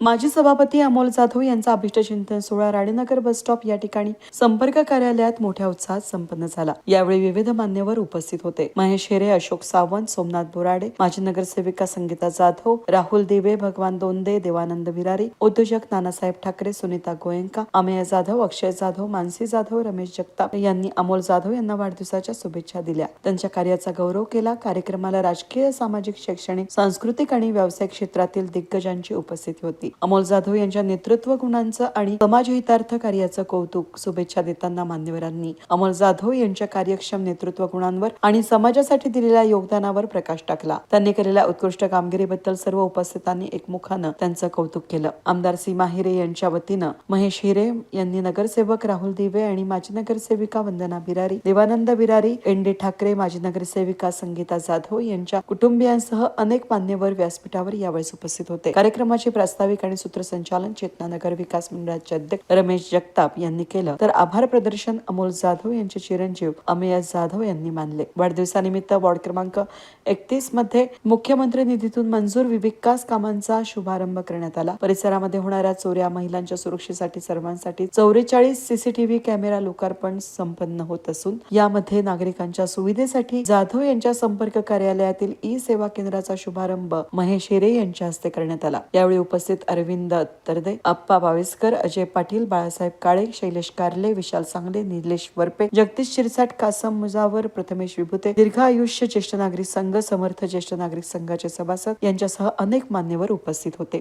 माजी सभापती अमोल जाधव यांचा अभिष्टचिंतन सोहळा राणेनगर बस स्टॉप या ठिकाणी संपर्क कार्यालयात मोठ्या उत्साहात संपन्न झाला. यावेळी विविध मान्यवर उपस्थित होते. महेश हेरे अशोक सावंत सोमनाथ बोराडे माजी नगरसेविका संगीता जाधव राहुल दिवे भगवान दोंदे देवानंद विरारी उद्योजक नानासाहेब ठाकरे सुनीता गोयंका अमेय जाधव अक्षय जाधव मानसी जाधव रमेश जगताप यांनी अमोल जाधव यांना वाढदिवसाच्या शुभेच्छा दिल्या. त्यांच्या कार्याचा गौरव केला. कार्यक्रमाला राजकीय सामाजिक शैक्षणिक सांस्कृतिक आणि व्यावसायिक क्षेत्रातील दिग्गजांची उपस्थिती होती. अमोल जाधव यांच्या नेतृत्व गुणांचं आणि समाजहितार्थ कार्याचं कौतुक शुभेच्छा देताना मान्यवरांनी अमोल जाधव यांच्या कार्यक्षम नेतृत्व गुणांवर आणि समाजासाठी दिलेल्या योगदानावर प्रकाश टाकला. त्यांनी केलेल्या उत्कृष्ट कामगिरीबद्दल सर्व उपस्थितांनी एकमुखानं त्यांचं कौतुक केलं. आमदार सीमा हिरे यांच्या वतीनं महेश हिरे यांनी नगरसेवक राहुल दिवे आणि माजी नगरसेविका वंदना बिरारी देवानंद बिरारी एन डी ठाकरे माजी नगरसेविका संगीता जाधव यांच्या कुटुंबियांसह अनेक मान्यवर व्यासपीठावर यावेळेस उपस्थित होते. कार्यक्रमाची प्रास्ताविक आणि सूत्रसंचालन चेतना नगर विकास मंडळाचे अध्यक्ष रमेश जगताप यांनी केलं. तर आभार प्रदर्शन अमोल जाधव यांचे चिरंजीव अमेय जाधव यांनी मानले. वाढदिवसानिमित्त वॉर्ड क्रमांक एकतीसमध्ये मुख्यमंत्री निधीतून मंजूर विकास कामांचा शुभारंभ करण्यात आला. परिसरामध्ये होणाऱ्या चोऱ्या महिलांच्या सुरक्षेसाठी सर्वांसाठी चौवेचाळीस सीसीटीव्ही कॅमेरा लोकार्पण संपन्न होत असून यामध्ये नागरिकांच्या सुविधेसाठी जाधव यांच्या संपर्क कार्यालयातील ई सेवा केंद्राचा शुभारंभ महेश हिरे यांच्या हस्ते करण्यात आला. यावेळी उपस्थित अरविंद तरदे अप्पा बावेस्कर अजय पाटील बाळासाहेब काळे शैलेश कारले विशाल सांगले निलेश वरपे जगदीश शिरसाट कासम मुजावर प्रथमेश विभूते दीर्घ आयुष्य ज्येष्ठ नागरिक संघ समर्थ ज्येष्ठ नागरिक संघाचे सभासद यांच्यासह अनेक मान्यवर उपस्थित होते.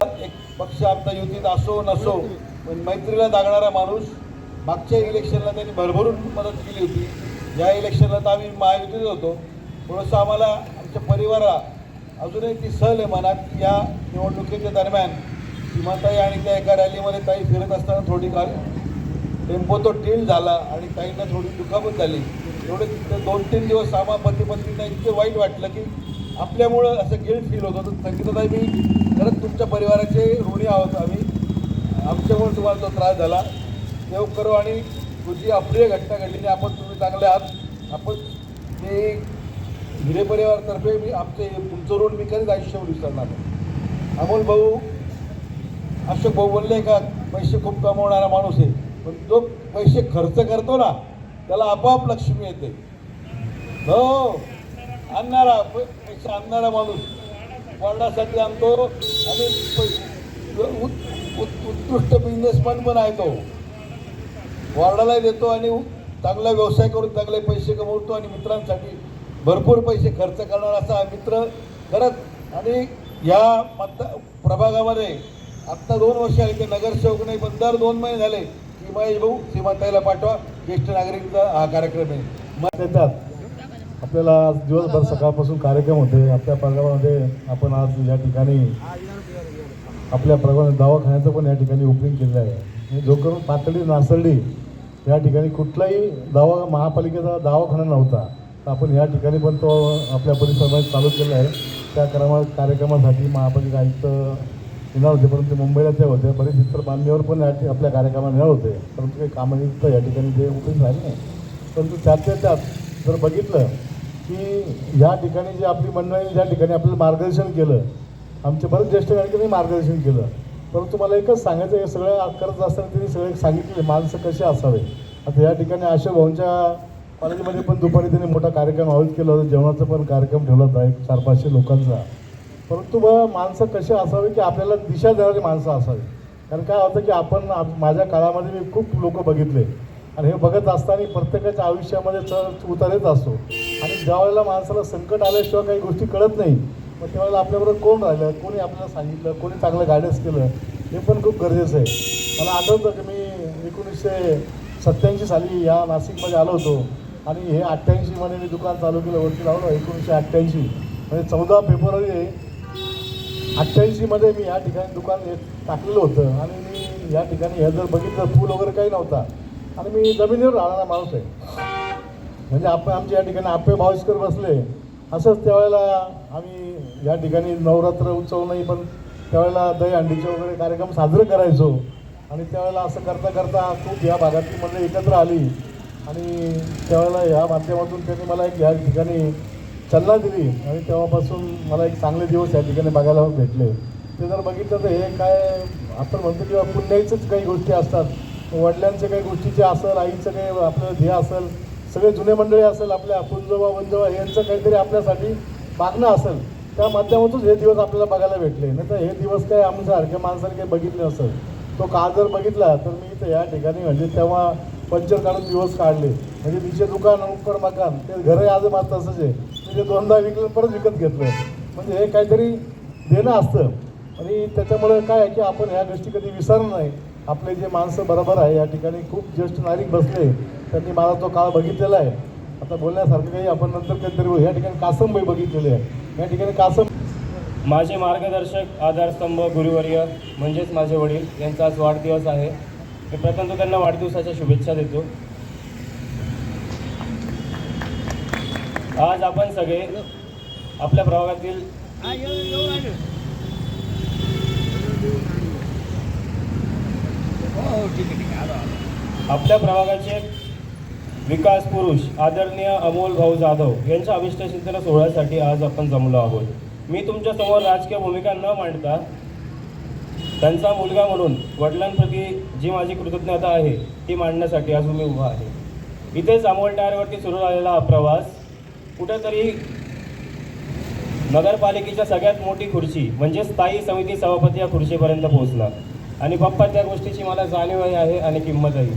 पक्ष आमचा युतीत असो नसो पण मैत्रीला लागणारा माणूस मागच्या इलेक्शनला त्यांनी भरभरून मदत केली होती. या इलेक्शनला तर आम्ही महायुतीत होतो. थोडंसं आम्हाला आमच्या परिवाराला अजूनही ती सहल आहे मनात या निवडणुकीच्या दरम्यान सीमाताई आणि त्या एका रॅलीमध्ये ताई फिरत असताना थोडी काल टेम्पो तो टील झाला आणि ताईंना थोडी दुखापत झाली. एवढे तिथे दोन तीन दिवस सामा पती पत्नींना इतकं वाईट वाटलं की आपल्यामुळं असं गिल्ट फील होत होतं. संगीताताई मी खरंच तुमच्या परिवाराचे ऋणी आहोत आम्ही. आमच्यामुळे तुम्हाला तो त्रास झाला. देव करो आणि तुझी अप्रिय घटना घडली आणि आपण तुम्ही चांगले आहात. आपण ते हिरे परिवारातर्फे मी आमचे तुमचं ऋण मी कधीच आयुष्यावर विसरणार अमोल भाऊ अशोक भाऊ बोलले का पैसे खूप कमवणारा माणूस आहे. पण जो पैसे खर्च करतो ना त्याला आपोआप लक्ष्मी येते. हो. आणणारा पैसे आणणारा माणूस. वाढण्यासाठी आणतो आणि उत्- उत्कृष्ट बिझनेसमॅन पण आहे तो. वॉर्डालाही देतो आणि चांगला व्यवसाय करून चांगले पैसे कमवतो आणि मित्रांसाठी भरपूर पैसे खर्च करणारा असा हा मित्र खरंच. आणि ह्या मतदा प्रभागामध्ये आत्ता दोन वर्ष आले ते नगरसेवक नाही पण दर दोन महिने झाले की महेश भाऊ सीमाताईला पाठवा ज्येष्ठ नागरिकचा हा कार्यक्रम आहे. मग देतात. आपल्याला आज दिवसभर सकाळपासून कार्यक्रम होते. आपल्या प्रभागामध्ये आपण आज या ठिकाणी आपल्या प्रभाग दवाखान्याचं पण या ठिकाणी ओपनिंग केलेलं आहे. जो करून पातळी नासर्डी या ठिकाणी कुठलाही दवा महापालिकेचा दवाखाना नव्हता. तर आपण या ठिकाणी पण तो आपल्या परिसरामध्ये चालू केला आहे. त्या क्रमा कार्यक्रमासाठी महापालिका आयुक्त येणार होते परंतु मुंबईला ते होते. बरेच इतर बांधण्यावर पण या आपल्या कार्यक्रमात येणार होते. परंतु काही कामानिमित्त या ठिकाणी ते उपयोग राहिले नाही. परंतु त्यातल्या त्यात जर बघितलं की या ठिकाणी जी आपली मंडळी ज्या ठिकाणी आपल्याला मार्गदर्शन केलं आमचे बरेच ज्येष्ठ नागरिकांनी मार्गदर्शन केलं. परंतु मला एकच सांगायचं हे सगळं करत असताना त्यांनी सगळे सांगितले माणसं कसे असावे? आता या ठिकाणी आशा भाऊंच्या कॉलेजमध्ये पण दुपारी त्यांनी मोठा कार्यक्रम आयोजित केला होता. जेवणाचा पण कार्यक्रम ठेवला होता एक चार पाचशे लोकांचा. परंतु बा माणसं कसे असावे की आपल्याला दिशा देणारी माणसं असावी? कारण काय होतं की आपण माझ्या काळामध्ये मी खूप लोक बघितले. आणि हे बघत असताना प्रत्येकाच्या आयुष्यामध्ये चढ उतार येत असतो. आणि ज्या वेळेला माणसाला संकट आल्याशिवाय काही गोष्टी कळत नाही मग त्यावेळेला आपल्याबरोबर कोण राहिलं? कोणी आपल्याला सांगितलं? कोणी चांगलं गायडन्स केलं? हे पण खूप गरजेचं आहे. मला आठवतं की मी एकोणीसशे सत्त्याऐंशी साली या नाशिकमध्ये आलो होतो. आणि हे अठ्ठ्याऐंशीमध्ये मी दुकान चालू केलं वरती लावलं एकोणीसशे अठ्ठ्याऐंशी. म्हणजे चौदा फेब्रुवारी अठ्ठ्याऐंशीमध्ये मी या ठिकाणी दुकान टाकलेलं होतं आणि मी या ठिकाणी हे जर बघितलं फूल वगैरे काही नव्हता. आणि मी जमिनीवर राहणारा माणूस आहे. म्हणजे आपण आमच्या या ठिकाणी आपे भाविस्कर बसले. असंच त्यावेळेला आम्ही या ठिकाणी नवरात्र उत्सव नाही पण त्यावेळेला दहीहंडीचे वगैरे कार्यक्रम साजरे करायचो. आणि त्यावेळेला असं करता करता खूप या भागातली मंडळी एकत्र आली. आणि त्यावेळेला या माध्यमातून त्यांनी मला एक या ठिकाणी चालना दिली. आणि तेव्हापासून मला एक चांगले दिवस या ठिकाणी बघायला भेटले. ते जर बघितलं तर हे काय आपण म्हणतो किंवा पुण्याईचंच काही गोष्टी असतात. वडिलांच्या काही गोष्टीचे असेल आईचं काही आपलं ध्येय असेल सगळे जुने मंडळी असेल आपल्या पुंजोबा वंजोबा यांचं काहीतरी आपल्यासाठी मागणं असेल त्या माध्यमातूनच हे दिवस आपल्याला बघायला भेटले. नाही तर हे दिवस काय आमच्यासारख्या माणसाने काही बघितले नसेल. तो काळ जर बघितला तर मी इथं या ठिकाणी म्हणजे तेव्हा पंचर काढून दिवस काढले. म्हणजे तिचे दुकान उपर मकान ते घरही आज माझं तसंच आहे. म्हणजे दोनदा विकलं परत विकत घेतलं. म्हणजे हे काहीतरी देणं असतं. आणि त्याच्यामुळे काय आहे की आपण ह्या गोष्टी कधी विसरणार नाही. आपले जे माणसं बरोबर आहे या ठिकाणी खूप ज्येष्ठ नागरिक बसले त्यांनी मला तो काळ बघितलेला आहे. आता बोलण्यासारखं काही आपण नंतर काहीतरी या ठिकाणी कासमबाई बघितलेले आहे. या ठिकाणी कासम माझे मार्गदर्शक आधारस्तंभ गुरुवर्य म्हणजेच माझे वडील यांचा आज वाढदिवस आहे. मी प्रथम त्यांना वाढदिवसाच्या शुभेच्छा देतो. आज आपण सगळे आपल्या प्रभागातील आपल्या प्रभागाचे विकास पुरुष आदरणीय अमोल भाऊ जाधव यांच्या अभिष्ट चिंतन सोहळ्यासाठी आज आपण जमलो आहोत. मी तुमच्यासमोर राजकीय भूमिका न मांडता त्यांचा मुलगा म्हणून वडिलांप्रती जी माझी कृतज्ञता आहे ती मांडण्यासाठी आज मी उभा आहे. इथेच अमोल टायरवरती सुरू झालेला हा प्रवास कुठेतरी नगरपालिकेच्या सगळ्यात मोठी खुर्ची म्हणजे स्थायी समिती सभापती या खुर्चीपर्यंत पोहोचला आणि पप्पा त्या गोष्टीची मला जाणीवही आहे आणि किंमतही.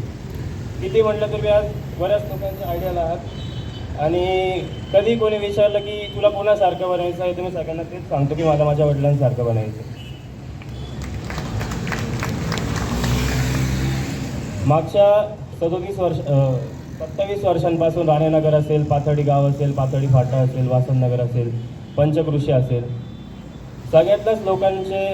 किती म्हटलं तुम्ही आज? बऱ्याच लोकांच्या आयडियाला आहात. आणि कधी कोणी विचारलं की तुला कोणासारखं बनायचं आहे तुम्ही सगळ्यांना तेच सांगतो की मला माझ्या वडिलांसारखं बनायचं. मागच्या सदोतीस वर्ष सत्तावीस वर्षांपासून राणेनगर असेल पाथडी गाव असेल पाथडी फाटा असेल वासननगर असेल पंचकृषी असेल. सगळ्यातल्याच लोकांचे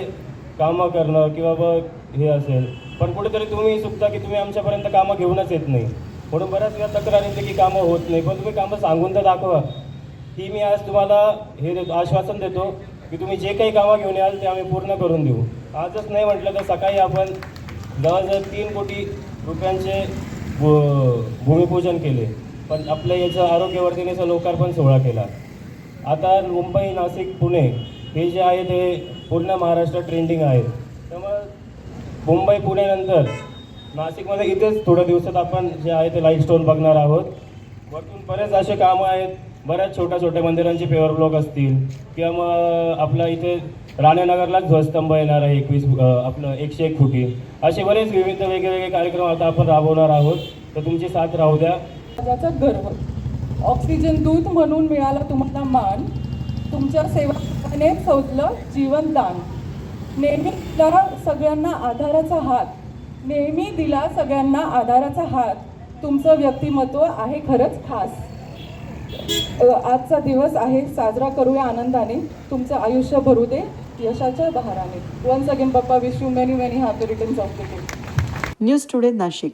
कामं करणं किंवा बघ हे असेल. पण कुठेतरी तुम्ही चुकता की तुम्ही आमच्यापर्यंत कामं घेऊनच येत नाही. म्हणून बऱ्याच वेळा तक्रार येते की कामं होत नाही. पण तुम्ही कामं सांगून तर दाखवा. की मी आज तुम्हाला हे देतो आश्वासन देतो की तुम्ही जे काही कामं घेऊन याल ते आम्ही पूर्ण करून देऊ. आजच नाही म्हटलं तर सकाळी आपण जवळजवळ तीन कोटी रुपयांचे भूमिपूजन केले. पण आपल्या याचं आरोग्यवर्धिनीचा लोकार्पण सोहळा केला. आता मुंबई नाशिक पुणे हे जे आहे ते पूर्ण महाराष्ट्र ट्रेंडिंग आहे त्यामुळं मुंबई पुणेनंतर नाशिकमध्ये इथेच थोड्या दिवसात आपण जे आहे ते लाईफ स्टोन बघणार आहोत. वरतून बरेच असे कामं आहेत. बऱ्याच छोट्या छोट्या मंदिरांचे पेवर ब्लॉक असतील. किंवा मग आपल्या इथे राणेनगरलाच ध्वजस्तंभ येणार आहे एकवीस आपलं एकशे एक फुटी. असे बरेच विविध वेगवेगळे कार्यक्रम आता आपण राबवणार आहोत. तर तुमची साथ राहू द्या. त्याचा गर्व. ऑक्सिजन दूत म्हणून मिळाला तुम्हाला मान. तुमच्या सेवाने फौजलं जीवनदान. नेहमी दिला सगळ्यांना आधाराचा हात. नेहमी दिला सगळ्यांना आधाराचा हात. तुमचं व्यक्तिमत्व आहे खरंच खास. आजचा दिवस आहे साजरा करूया आनंदाने. तुमचं आयुष्य भरू दे. यशाच्या बहाराने. वन्स अगेन पप्पा wish you many many happy returns of the day news today Nashik.